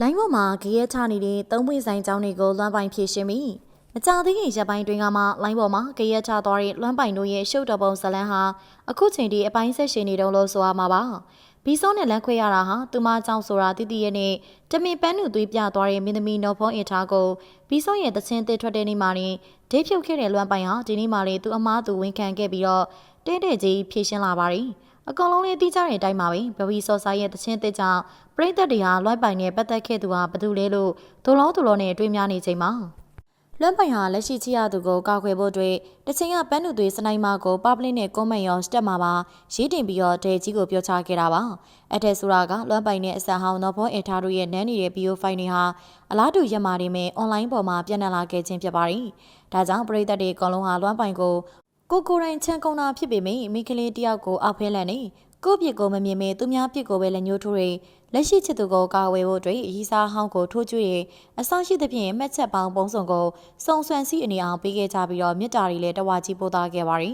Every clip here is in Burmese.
လိုင်းပေါ်မှာဂရဲချနေတဲ့သုံးပွင့်ဆိုင်ကျောင်းတွေကိုလွှမ်းပိုင်ဖြည့်ရှင်းပြီးမကြသေးခင်ရက်ပိုင်းတွင်ကမှလိုင်းပေါ်မှာဂရဲချသွားတဲ့လွှမ်းပိုင်တို့ရဲ့ရှုပ်တော်ပုံဇလန်းဟာအခုချိန်ထိအပိုင်းဆက်ရှင်နေတုံးလို့ဆိုရမှာပါဘီဆိုးနဲ့လမ်းခွဲရတာဟာသူမကြောင့်ဆိုတာတည်တည်ရဲ့နဲ့တမင်ပန်းနုသွေးပြသွားတဲ့မင်းသမီးနော်ဖုံးအင်ထားကိုဘီဆိုးရဲ့တချင်းတစ်ထွက်တဲ့နေ့မှာနေဒေးဖြုတ်ခဲ့တဲ့လွှမ်းပိုင်ဟာဒီနေ့မှလေသူအမားသူဝန်ခံခဲ့ပြီးတော့တဲတဲ့ကြီးဖြည့်ရှင်းလာပါတယ် အကောင်လုံးလေးသိကြတဲ့အတိုင်းပါပဲဘဝီစော်ဆိုင်ရဲ့တချင်းတစ်ကြောင့်ပရိသတ်တွေဟာလွှမ်းပိုင်နဲ့ပတ်သက်ခဲ့သူဟာဘယ်သူလဲလို့ဒိုလောဒိုလောနဲ့တွေးများနေချိန်မှာလွမ်းပိုင်ဟာလက်ရှိချရသူကိုကောက်ခွဲဖို့အတွက်တချင်းကပန်းနုသွေးစနိုင်းမာကိုပပလင်းနဲ့ကွန်မန်ရောစတက်မှာပါရေးတင်ပြီးတော့ဒဲကြီးကိုပြောချခဲ့တာပါအထက်ဆိုတာကလွမ်းပိုင်နဲ့အဆက်ဟောင်းတော့ဘောအင်ထားတို့ရဲ့နန်းနေတဲ့ BO ဖိုင်တွေဟာအလားတူရက်မာတွေမဲ့အွန်လိုင်းပေါ်မှာပြန့်နှံ့လာခဲ့ခြင်းဖြစ်ပါတယ်ဒါကြောင့်ပရိသတ်တွေအကောင်လုံးဟာလွမ်းပိုင်ကို ကိုကိုရိုင်းချန်ကုန်တာဖြစ်ပေမယ့်မိကလေးတယောက်ကိုအောက်ဖဲလန်နေကိုယ့်ပြစ်ကိုမမြင်မဲသူများပြစ်ကိုပဲလက်ညှိုးထိုးရလက်ရှိချစ်သူကိုကာဝယ်ဖို့အတွက်ရီစာဟောင်းကိုထိုးကျွေးရအဆောင်ရှိသဖြင့်မှတ်ချက်ပေါင်းပုံစုံကိုစုံဆွမ်းစီအနေအောင်ပေးခဲ့ကြပြီးတော့မြစ်တာတွေလည်းတဝါကြီးပို့သားခဲ့ပါရီ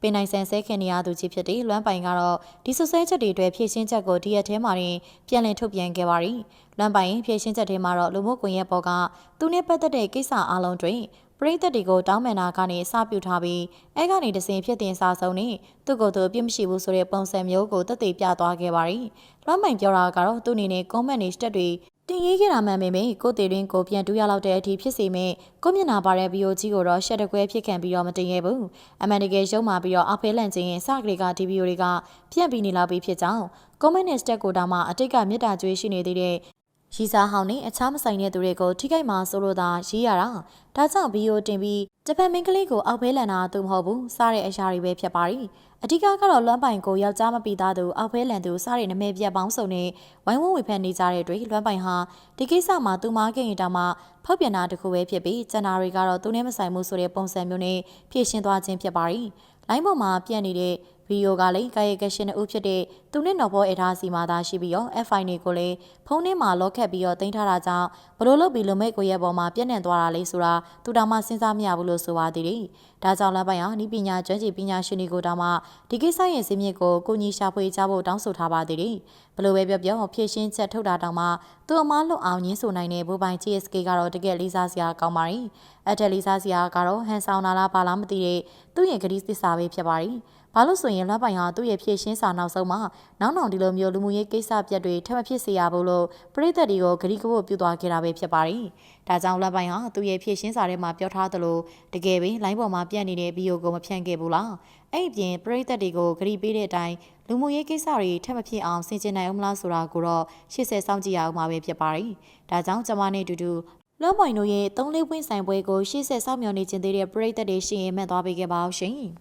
ပင်နိုင်ဆန်ဆဲခင်နေရသူကြီးဖြစ်တဲ့လွမ်းပိုင်ကတော့ဒီဆွဆဲချက်တွေအတွက်ဖြည့်ရှင်းချက်ကိုဒီရက်ထဲမှာရင်ပြန်လည်ထုတ်ပြန်ခဲ့ပါရီလွမ်းပိုင်ဖြည့်ရှင်းချက်ထဲမှာတော့လူမှုကွန်ရက်ပေါ်ကသူနဲ့ပတ်သက်တဲ့ကိစ္စအလုံးတွေပ ရိသတ်တွေကိုတောင်းပန်တာကနေစပြုထားပြီးအဲကနေတစဉ်ဖြစ်တင်စားဆုံးနဲ့သူ့ကိုယ်သူပြစ်မရှိဘူးဆိုတဲ့ပုံစံမျိုးကိုတက်သေးပြသွားခဲ့ပါရီလွမ်းမိုင်ပြောတာကတော့သူ့အနေနဲ့ comment တွေစတက်တွေတင်ရေးခဲ့တာမှန်ပေမဲ့ကိုတေရင်းကိုပြန်တူးရလောက်တဲ့အထိဖြစ်စီမဲ့ကိုမျက်နာပါတဲ့ဗီဒီယိုကြီးကိုတော့ရှက်တကွဲဖြစ်ခံပြီးတော့မတင်ခဲ့ဘူးအမှန်တကယ်ရုံမာပြီးတော့အဖေးလန့်ခြင်းရင်စကလေးကဒီဗီဒီယိုတွေကပြန့်ပြီးနေလောက်ပြီးဖြစ်ကြောင်း comment နဲ့ stat ကိုတောင်မှအတိတ်ကမြစ်တာကျွေးရှိနေသေးတဲ့ ရီစာဟောင်းနဲ့အခြားမဆိုင်တဲ့သူတွေကိုထိခိုက်မှာဆိုလို့သာရေးရတာဒါကြောင့်ဗီဒီယိုတင်ပြီးဂျပန်မင်းကလေးကိုအောက်ဖဲလန်တာသူမဟုတ်ဘူးစားတဲ့အရာတွေပဲဖြစ်ပါရီအဓိကကတော့လွမ်းပိုင်ကိုယောက်ျားမပီသားသူအောက်ဖဲလန်သူစားတဲ့နမဲပြတ်ပေါင်းစုံနဲ့ဝိုင်းဝန်းဝေဖန်နေကြတဲ့အတွက်လွမ်းပိုင်ဟာဒီကိစ္စမှာသူမခဲ့ရင်တောင်မှဖောက်ပြန်တာတခုပဲဖြစ်ပြီးကျန်တာတွေကတော့သူနဲ့မဆိုင်မှုဆိုတဲ့ပုံစံမျိုးနဲ့ဖြည့်ရှင်းသွားခြင်းဖြစ်ပါရီလိုင်းပေါ်မှာပြန့်နေတဲ့ဗီဒီယိုကလည်းကာယကရှင်အုပ်ဖြစ်တဲ့ သူနဲ့နော်ဘောအထားစီမှာသာရှိပြီးတော့ F5 တွေကိုလည်းဖုန်းထဲမှာလော့ခတ်ပြီးတော့တင်ထားတာကြောင့်ဘလို့လုပ်ပြီးလုံမဲ့ကိုရဲ့ပေါ်မှာပြန့်နှံ့သွားတာလေဆိုတာသူတောင်မှစဉ်းစားမရဘူးလို့ဆိုပါသေးတယ်။ဒါကြောင့်လမ်းပိုင်းဟာဤပညာကျွမ်းကျင်ပညာရှင်တွေကိုတောင်မှဒီကိစ္စရဲ့ဇင်းမြစ်ကိုကိုကြီးရှာဖွေကြဖို့တောင်းဆိုထားပါသေးတယ်။ဘလို့ပဲပြောပြောဖြည့်ရှင်းချက်ထုတ်တာတောင်မှသူအမားလွတ်အောင်ညင်းဆိုနိုင်တဲ့ဘူပိုင် GSK ကတော့တကယ်လေးစားစရာကောင်းပါရီ။အထက်လေးစားစရာကတော့ဟန်ဆောင်နာလားပါလားမသိတဲ့သူ့ရဲ့ဂရီးသစ္စာပဲဖြစ်ပါရီ။ဘာလို့ဆိုရင်လွှမ်းပိုင်ဟာသူ့ရဲ့ဖြည့်ရှင်းစာနောက်ဆုံးမှာနောက်နောက်ဒီလိုမျိုးလူမှုရေးကိစ္စပြက်တွေထပ်မဖြစ်စေရဘူးလို့ပြည်သက်တွေကိုဂရီကဖို့ပြုသွားခဲ့တာပဲဖြစ်ပါတယ်။ဒါကြောင့်လွှမ်းပိုင်ဟာသူ့ရဲ့ဖြည့်ရှင်းစာထဲမှာပြောထားသလိုတကယ်ပဲလိုင်းပေါ်မှာပြက်နေတဲ့ဗီဒီယိုကိုမဖြန့်ခဲ့ဘူးလား။အဲ့အပြင်ပြည်သက်တွေကိုဂရီပေးတဲ့အတိုင်းလူမှုရေးကိစ္စတွေထပ်မဖြစ်အောင်ဆင်ခြင်နိုင်အောင်မလားဆိုတာကိုတော့ရှေ့ဆက်စောင့်ကြည့်ရအောင်ပါပဲဖြစ်ပါတယ်။ဒါကြောင့်ကျွန်မနဲ့အတူတူလွမ်းပိုင်တို့ရဲ့သုံးလေးဝင်းဆိုင်ပွဲကိုရှေ့ဆက်စောင့်မျှော်နေခြင်းသေးတဲ့ပြည်သက်တွေရှင်ရင်မှတ်သွားပေးခဲ့ပါအောင်ရှင်။